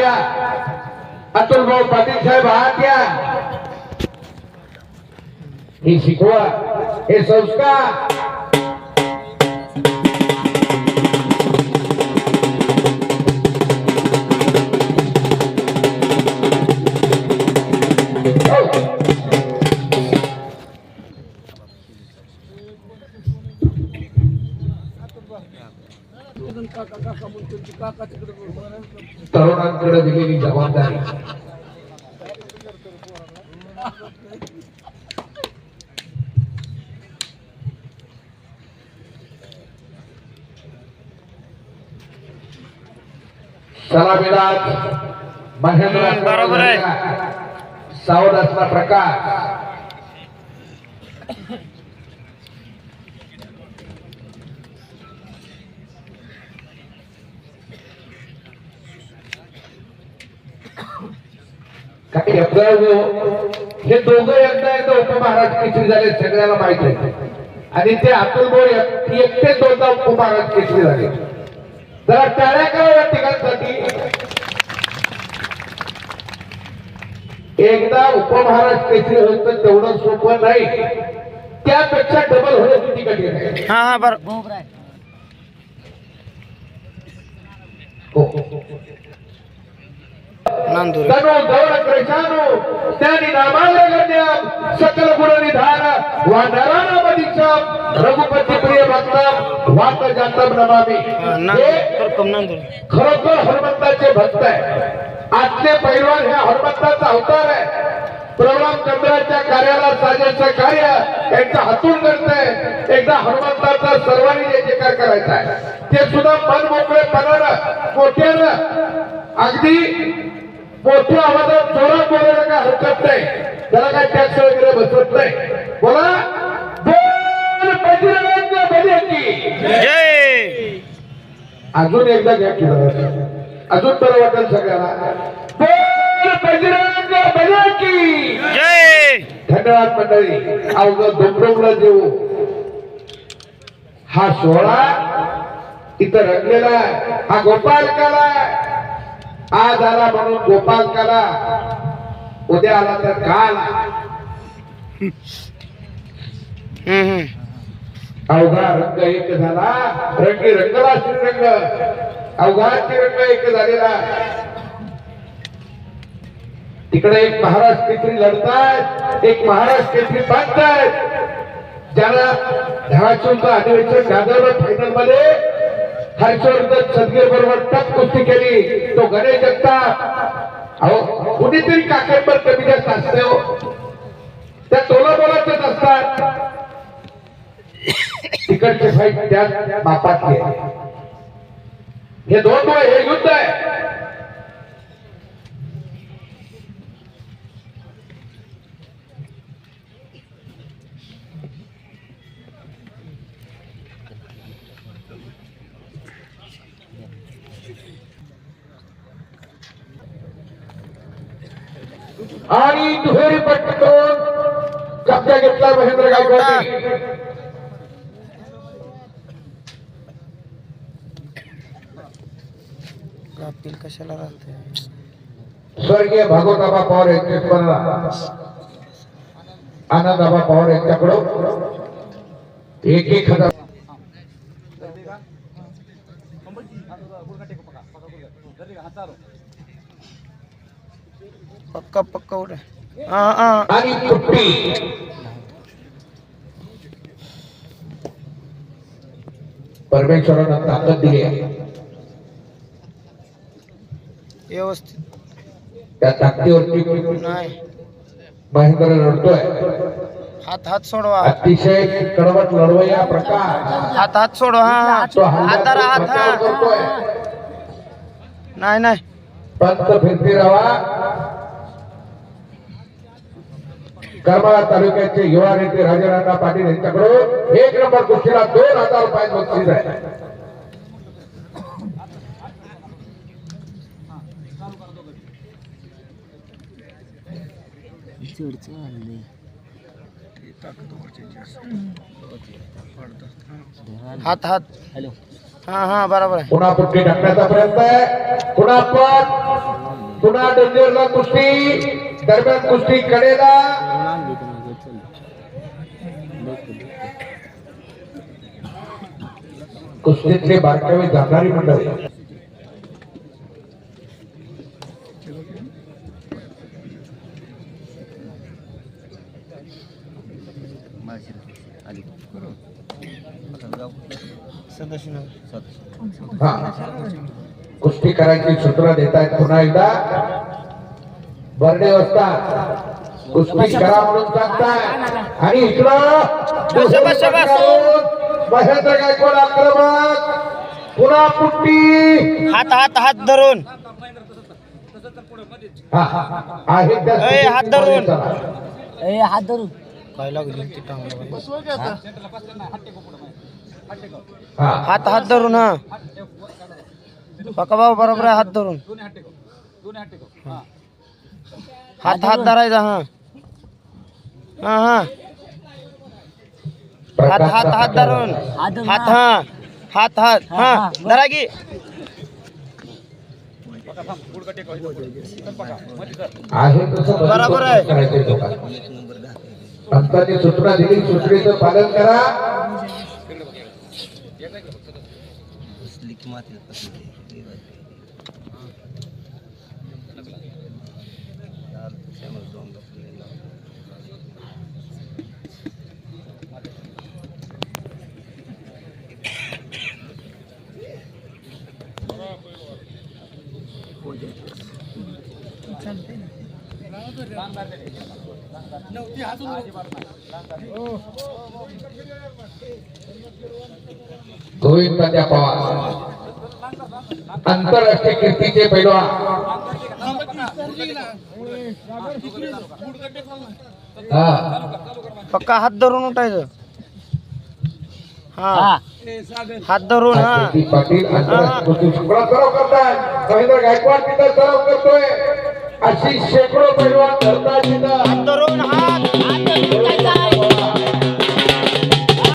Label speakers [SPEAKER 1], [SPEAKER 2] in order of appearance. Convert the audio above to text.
[SPEAKER 1] या अतुल भाऊ पाटील साहेब आहात या ही शिकवा हे संस्कार। तरुणांकडे दिलेली जबाबदारी. महेंद्र
[SPEAKER 2] बरोबर आहे.
[SPEAKER 1] सावध असला प्रकार. काही हे दोघं एकदा एकदा उपमहाराष्ट्र केसरी झाले सगळ्याला माहीत आहे. आणि ते अतुल बोर एकटे दोनदा उपमहाराष्ट्र केसरी झाले. जरा टाळ्या करा या तिघांसाठी. एकदा उपमहाराष्ट्र केसरी व्हायचं तेवढं सोपं नाही. त्यापेक्षा डबल होणं किती कठीण आहे.
[SPEAKER 2] हा हा
[SPEAKER 1] हो. तनो गौर कृशानो त्यानी सकल गुण निधान वा नरानामधीशम रघुपती प्रिय भक्तम वात जातम नमामि. हे खरोखर हनुमंताचे भक्त आहे. आजचे पैलवान हे हनुमंताचा अवतार आहे. प्रभुराम चंद्राच्या कार्याला साजेचं कार्य यांच्या हातून करतंय एकदा हनुमंताचा सर्वांनी जय जयकार करायचा आहे. ते सुद्धा मन मोकळेपणानं मोठ्यानं अगदी मोठ्या आवाजात जोरात बोलायला काय हरकत नाही. त्याला काय टॅक्स वगैरे बसवत नाही. बोला. अजून एकदा घ्या की. अजून बरं वाटेल सगळ्याला. धन्यवाद मंडळी. अवघ डोंबडोंगला देऊ हा सोहळा इथं रंगलेला हा गोपाल कला आहे. आज आला म्हणून गोपाल कला उद्या आला तर काल. अवघा रंग एक झाला. रंगी रंगला श्रीरंग अवघाचे रंग एक झालेला. तिकडे एक महाराष्ट्र केसरी लढतायत. एक महाराष्ट्र केसरी बांधतायत. ज्याला धाराशिवचं अधिवेशन गाजवलं फायनलमध्ये. हर्षवर्धन सदगीर बरोबर टप कुस्ती केली. तो गणेश जगताप. अहो कुणीतरी काकेंबर कमी जास्त असते हो. त्या तोला बोलाचेच असतात. तिकडचे फाईट त्या बापात हे दोन हे युद्ध आहे आणि दुहेरी पटकन कब्जा घेतला महेंद्र गायकवाड.
[SPEAKER 2] कापतील कशाला राहते
[SPEAKER 1] स्वर्गीय भागवताबा पवार यांचे स्मरण आनंदाबा पवार यांच्याकडून एक एक हजार
[SPEAKER 2] पक्का पक्का उठ. हा हा
[SPEAKER 1] परमेश्वरानं ताकद दिली आहे.
[SPEAKER 2] व्यवस्थित.
[SPEAKER 1] त्या ताकदीवरती
[SPEAKER 2] नाही.
[SPEAKER 1] महेंद्र लढतोय
[SPEAKER 2] हात हात सोडवा.
[SPEAKER 1] अतिशय कडवट लढवया प्रकार.
[SPEAKER 2] हात हात सोडवा. हा हाताला हात
[SPEAKER 1] बचाव
[SPEAKER 2] हा नाही नाही.
[SPEAKER 1] पंत फिरफिरावा करमाळा तालुक्याचे युवा नेते राजाराणा पाटील यांच्याकडून एक नंबर कुस्तीला दोन हजार रुपये बक्षीस आहे
[SPEAKER 2] हात हात. हा हा बरोबर आहे.
[SPEAKER 1] पुन्हा पुट्टी टाकण्याचा प्रयत्न आहे. पुन्हा पण पुन्हा डेंजरला कुस्ती दरम्यान कुस्ती कडेला. कुस्तीतले बारकावे जाणारी मंडळी. कुस्ती करायची सूत्र देत आहेत पुन्हा एकदा. बर्डे असतात. कुस्ती करा म्हणून सांगताय आणि इकडं. महेंद्र गायकवाड आक्रमक. पुन्हा पुट्टी.
[SPEAKER 2] हात हात हात धरून.
[SPEAKER 1] आहे त्या
[SPEAKER 2] ए, हात धरून.
[SPEAKER 3] हात धरून.
[SPEAKER 2] काय लागली
[SPEAKER 1] हा.
[SPEAKER 2] हात हात धरून हा. पका भाऊ बरोबर आहे हात धरून. हात हात धरायचा हा. हा हा. हात हात हात धरून.
[SPEAKER 3] हात हा.
[SPEAKER 2] हा. हात हात
[SPEAKER 3] हा.
[SPEAKER 2] धरा की. बरोबर आहे.
[SPEAKER 1] पंतांनी सूचना दिली सूचनेचं पालन करा. गोविंद पंड्या पवार आंतरराष्ट्रीय कीर्तीचे पैलवान.
[SPEAKER 2] पक्का हात धरून उठायचं. हा.
[SPEAKER 3] हा.
[SPEAKER 2] हात धरून हा.
[SPEAKER 1] पाटील आंतरराष्ट्रीय कुस्ती सगळा सराव करताय. महेंद्र गायकवाड तिथं सराव करतोय. अशी शेकडो पैलवान करताय तिथं.
[SPEAKER 2] हात धरून हात. हात धरून